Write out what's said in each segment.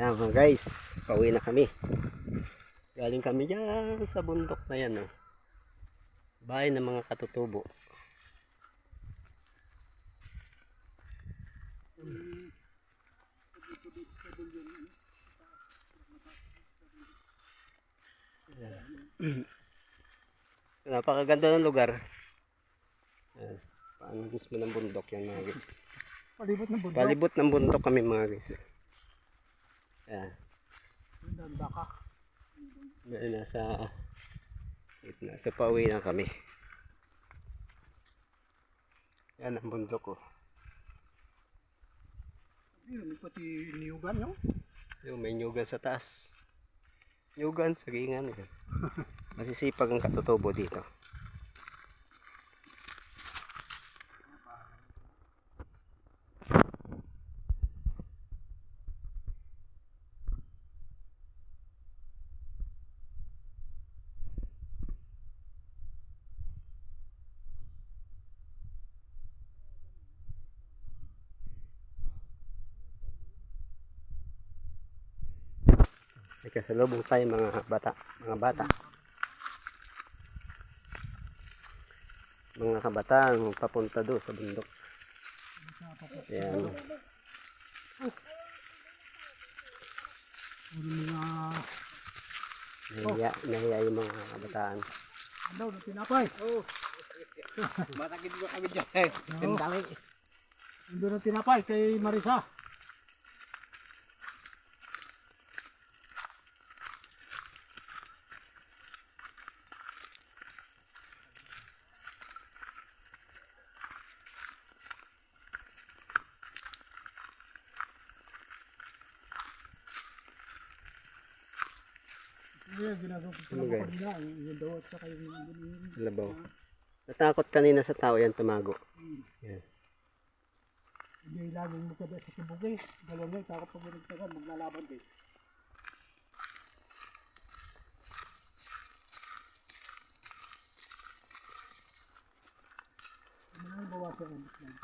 Yan mga guys, pauwi na kami. Galing kami dyan sa bundok na yan. Oh. Bahay ng mga katutubo. Napakaganda ng lugar. Yan. Paano mismo ng bundok yan mga guys. Palibot ng bundok. Palibot ng bundok kami mga guys. Yan. Ang baka. Nasa gitna. So pauwi na kami. Yan ang bundok ko. Yun, may pati niyugan no? Yung may nyugan sa taas. Nyugan, sagingan. Masisipag ang katutubo dito. May kasalubong tayo mga bata. Mga bata. Mga kabataan papunta doon sa bundok. Ayan. Nahiya, nahiya yung mga kabataan. Ano, na tinapay. Oo. Matakit mo kami dyan eh. Tindali. Ano na tinapay kay Marisa. Ayan, ginagawa ko pala ko kanina. Yung daw at saka yung. Labaw. Natakot kanina sa tao yan tumago. Yan. Hindi laging magkada sa kibugay. Dalawang ngayon, takot pag nagtagal, maglalaban din. Ano yung bawasan ang lang?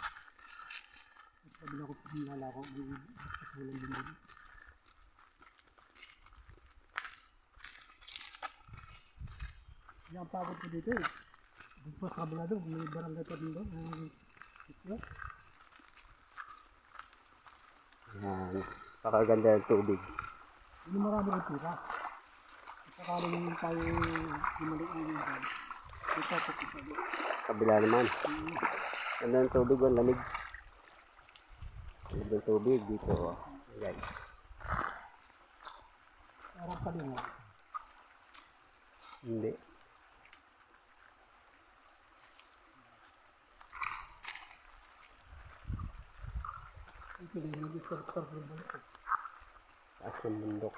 At sabi na ko pag nilalako, may kasulang din din. Yan ang pagod ko dito eh. Dito pa sa kabila doon, may barangay pa din doon. Yan. Pakaganda ng tubig. Hindi marami ng pira. Sakali naman tayo bumalik ng mga Ito, ito, ito. Kabila naman. Ganda ng tubig, ang lamig. Ganda ng tubig dito. Guys. Parang kalinga. Hindi. Nag-istortor din balik. Taas ng bundok.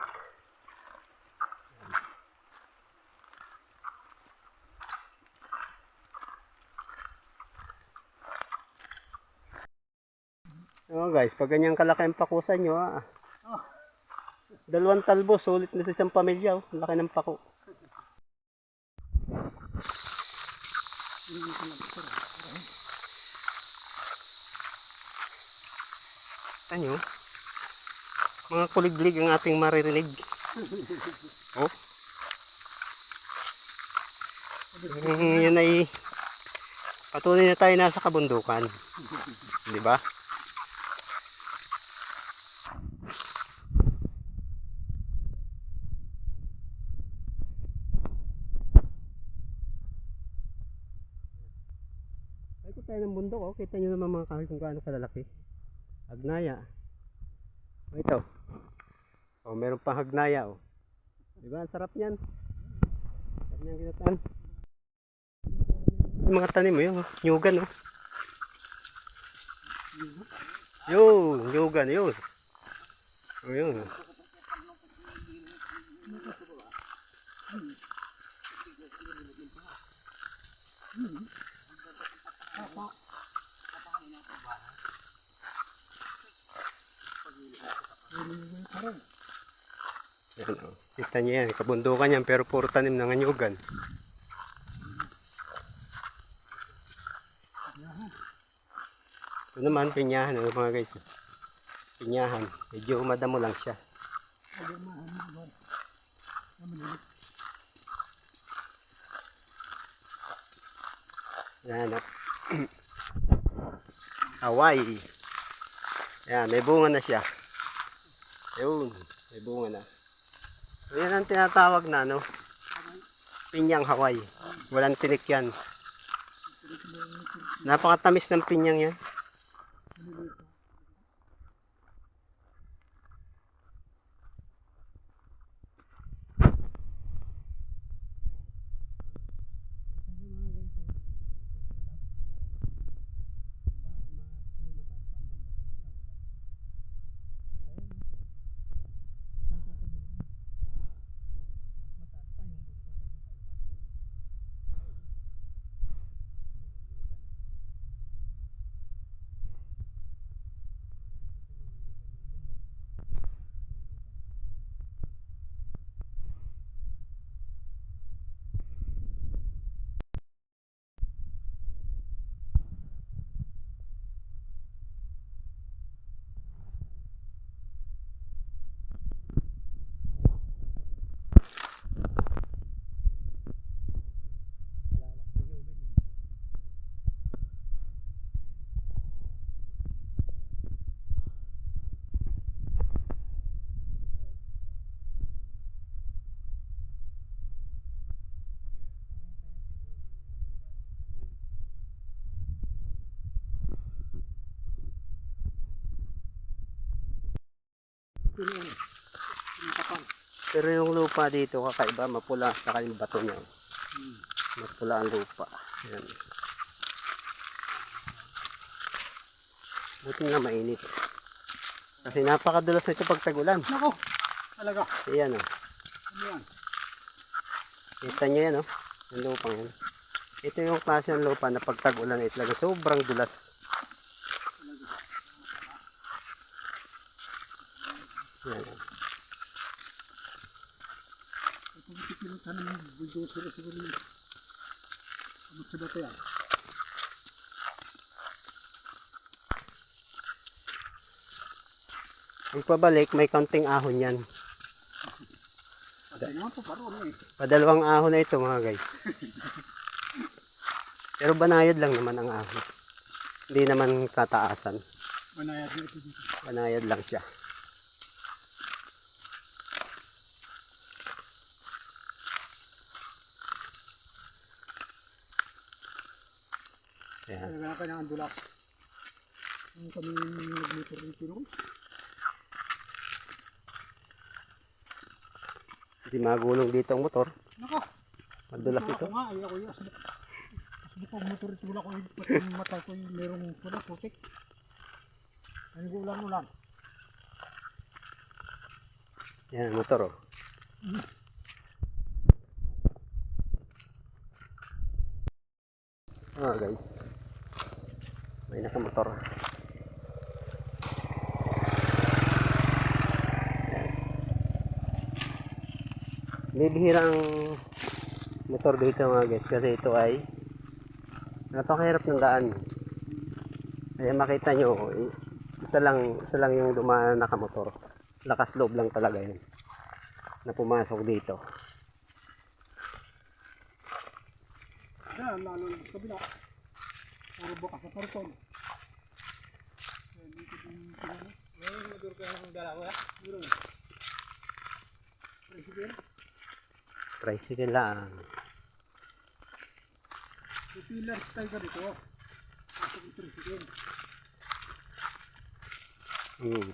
Oh guys, pag ganyan kalaki ang pakusan nyo, ah. Dalawang talbo, sulit na sa isang pamilya. Oh. Laki ng pako. Ano? Mga kuliglig ang ating maririnig. Oh. Mm, yan ay patunay na tayo nasa kabundukan. Di ba? Kung tayo ng bundok, oh. Kita nyo naman mga kahoy kung gaano kalalaki. Agnaya. Ito. Oh, meron pang hagnaya, oh. Di ba? Ang sarap niyan. Sarap niyan kinataan. Yung mga tanim mo yun, oh. Nyugan, oh. Yun, nyugan, yun. Oh, yun. Yan. Kita niyo yan, kabundukan yan, pero puro tanim ng anyugan. Ito naman, pinyahan, ano mga guys. Pinyahan, medyo madamo lang siya. Yan. oh. Hawaii. Yan, may bunga na siya. Ayun, may bunga na. Yan ang tinatawag na, ano, pinyang Hawaii. Walang tinik yan. Napakatamis ng pinyang yan. Yun. Pero yung lupa dito kakaiba, mapula sa yung bato niya. Hmm. Mapula ang lupa. Yan. Buti na mainit. Kasi napakadulas nito pag tagulan. Nako! Talaga. Ayan o. Ano yan? Kita nyo yan o. Yung lupang yan. Ito yung klase ng lupa na pag tagulan ay talaga sobrang dulas. Yan o. Ito yung pipinutan ng bulldozer siguro yun. Ano sa bato yan? Ang pabalik, may kaunting ahon yan. Padalawang ahon na ito mga guys. Pero banayad lang naman ang ahon. Hindi naman kataasan. Manayad na ito dito. Banayad lang siya. Ayan. Talaga na kanyang dulas. Yung kami nag-motor dito noon. Hindi magulong dito ang motor. Nako! Madulas Ako ito. nga, ay ako yung asbuk. Asbuk ang motor ito wala ko pati mata ko yung merong pula putik. Ano ko ulan ulan. Yan ang motor oh. Ah guys. May nakamotor. Yan. May bihirang motor dito mga guys kasi ito ay napakahirap ng daan. Kaya makita nyo, eh, isa lang, isa lang yung dumaan na nakamotor. Lakas loob lang talaga yun na pumasok dito. Yan, lalo yung kabila. Puro bukas sa parton. Yan, dito din sila. Ngayon, madur ka ng dalawa. Meron. President, Tricycle lang. may pillar tayo ka dito. Ito yung president. Hmm.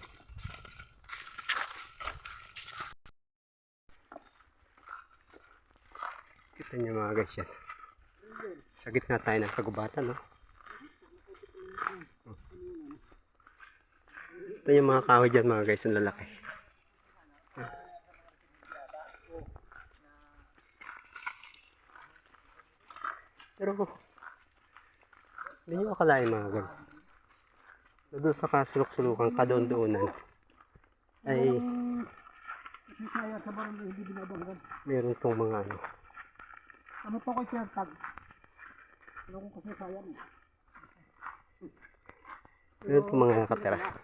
Kita niyo mga guys yan. Sa gitna tayo ng kagubatan, no? Ito yung mga kahoy dyan mga guys, yung lalaki. Pero, hindi nyo akalain mga guys. Na doon sa kasulok-sulukan, kadoon-doonan, ay meron tong mga ano, Ano pa ko share tag? Ano kung kasi sayang eh. meron tong mga nakatira.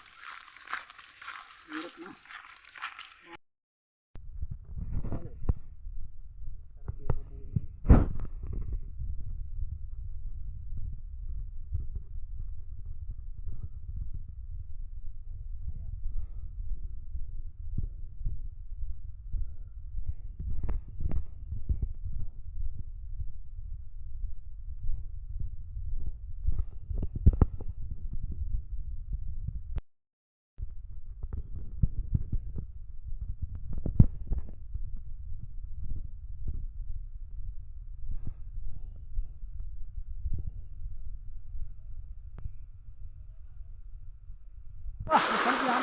啊，你赶紧啊！